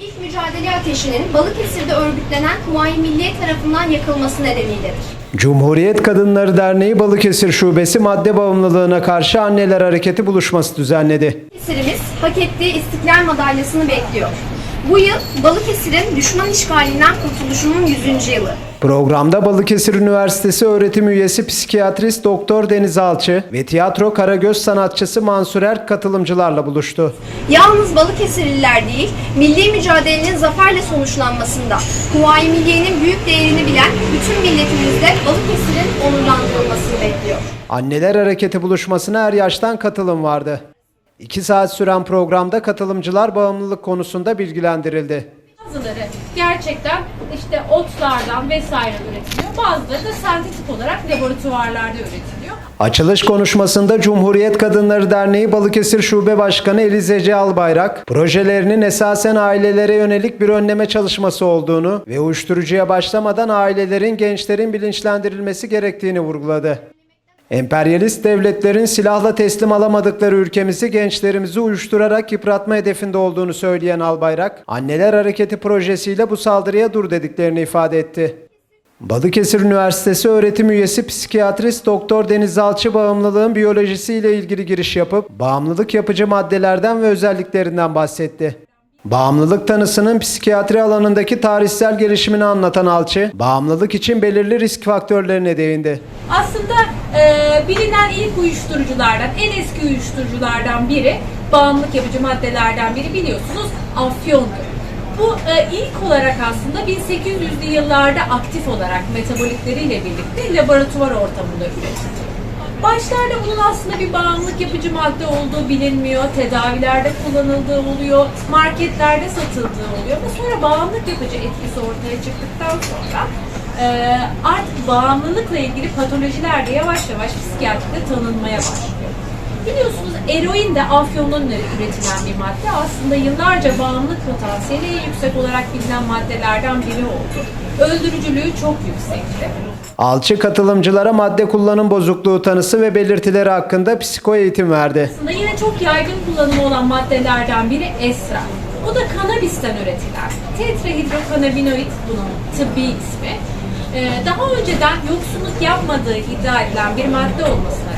İlk mücadele ateşinin Balıkesir'de örgütlenen Kuvayi Milliye tarafından yakılması nedeniyledir. Cumhuriyet Kadınları Derneği Balıkesir Şubesi madde bağımlılığına karşı Anneler Hareketi buluşması düzenledi. Balıkesir'imiz hak ettiği İstiklal Madalyası'nı bekliyor. Bu yıl Balıkesir'in düşman işgalinden kurtuluşunun 100. yılı. Programda Balıkesir Üniversitesi öğretim üyesi psikiyatrist Doktor Deniz Alçı ve tiyatro karagöz sanatçısı Mansur Erk katılımcılarla buluştu. Yalnız Balıkesirliler değil, milli mücadelenin zaferle sonuçlanmasında Kuvayi Milliye'nin büyük değerini bilen bütün milletimiz de Balıkesir'in onurlandırılmasını bekliyor. Anneler Hareketi buluşmasına her yaştan katılım vardı. İki saat süren programda katılımcılar bağımlılık konusunda bilgilendirildi. Bazıları gerçekten işte otlardan vesaire üretiliyor. Bazıları da sentetik olarak laboratuvarlarda üretiliyor. Açılış konuşmasında Cumhuriyet Kadınları Derneği Balıkesir Şube Başkanı Elizeci Albayrak, projelerinin esasen ailelere yönelik bir önleme çalışması olduğunu ve uyuşturucuya başlamadan ailelerin, gençlerin bilinçlendirilmesi gerektiğini vurguladı. Emperyalist devletlerin silahla teslim alamadıkları ülkemizi gençlerimizi uyuşturarak yıpratma hedefinde olduğunu söyleyen Albayrak, Anneler Hareketi projesiyle bu saldırıya dur dediklerini ifade etti. Balıkesir Üniversitesi öğretim üyesi psikiyatrist Doktor Deniz Alçı bağımlılığın biyolojisiyle ilgili giriş yapıp bağımlılık yapıcı maddelerden ve özelliklerinden bahsetti. Bağımlılık tanısının psikiyatri alanındaki tarihsel gelişimini anlatan Alçı, bağımlılık için belirli risk faktörlerine değindi. Aslında e, bilinen ilk uyuşturuculardan, en eski uyuşturuculardan biri, bağımlılık yapıcı maddelerden biri biliyorsunuz afyondur. Bu e, ilk olarak aslında 1800'lü yıllarda aktif olarak metabolitleriyle birlikte laboratuvar ortamında üretildi. Başlarda bunun aslında bir bağımlılık yapıcı madde olduğu bilinmiyor, tedavilerde kullanıldığı oluyor, marketlerde satıldığı oluyor ama sonra bağımlılık yapıcı etkisi ortaya çıktıktan sonra e, artık bağımlılıkla ilgili patolojiler de yavaş yavaş psikiyatride tanınmaya başlıyor. Biliyorsunuz eroin de afyondan üretilen bir madde. Aslında yıllarca bağımlılık potansiyeli yüksek olarak bilinen maddelerden biri oldu. Öldürücülüğü çok yüksekti. Alçı katılımcılara madde kullanım bozukluğu tanısı ve belirtileri hakkında psiko eğitim verdi. Aslında yine çok yaygın kullanımı olan maddelerden biri esrar. Bu da kanabisten üretilen tetrahidrokanabinoid bunun tıbbi ismi. Ee, daha önceden yoksunluk yapmadığı iddia edilen bir madde olmasına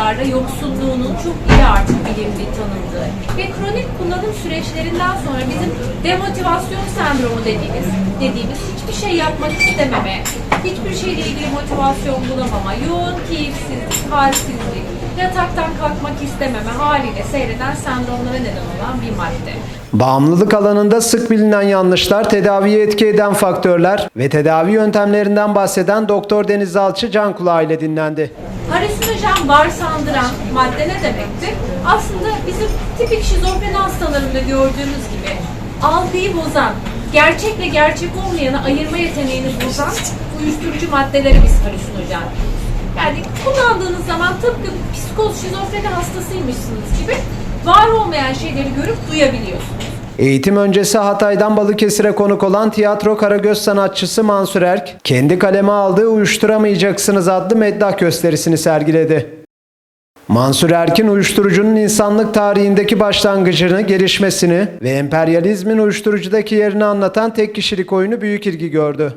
yıllarda yoksunluğunun çok iyi artık bilindiği, tanındığı ve kronik kullanım süreçlerinden sonra bizim demotivasyon sendromu dediğimiz dediğimiz hiçbir şey yapmak istememe, hiçbir şeyle ilgili motivasyon bulamama, yoğun keyifsizlik, halsizlik, yataktan kalkmak istememe haliyle seyreden sendromlara neden olan bir madde. Bağımlılık alanında sık bilinen yanlışlar, tedaviye etki eden faktörler ve tedavi yöntemlerinden bahseden Doktor Deniz Alçı can kulağı ile dinlendi. Halüsinojen varsandıran madde ne demektir? Aslında bizim tipik şizofreni hastalarında gördüğümüz gibi algıyı bozan, gerçekle gerçek olmayanı ayırma yeteneğini bozan uyuşturucu maddeleri biz halüsinojen. Yani kullandığınız zaman tıpkı psikoz şizofreni hastasıymışsınız gibi var olmayan şeyleri görüp duyabiliyorsunuz. Eğitim öncesi Hatay'dan Balıkesir'e konuk olan tiyatro karagöz sanatçısı Mansur Erk, kendi kaleme aldığı Uyuşturamayacaksınız adlı meddah gösterisini sergiledi. Mansur Erk'in uyuşturucunun insanlık tarihindeki başlangıcını, gelişmesini ve emperyalizmin uyuşturucudaki yerini anlatan tek kişilik oyunu büyük ilgi gördü.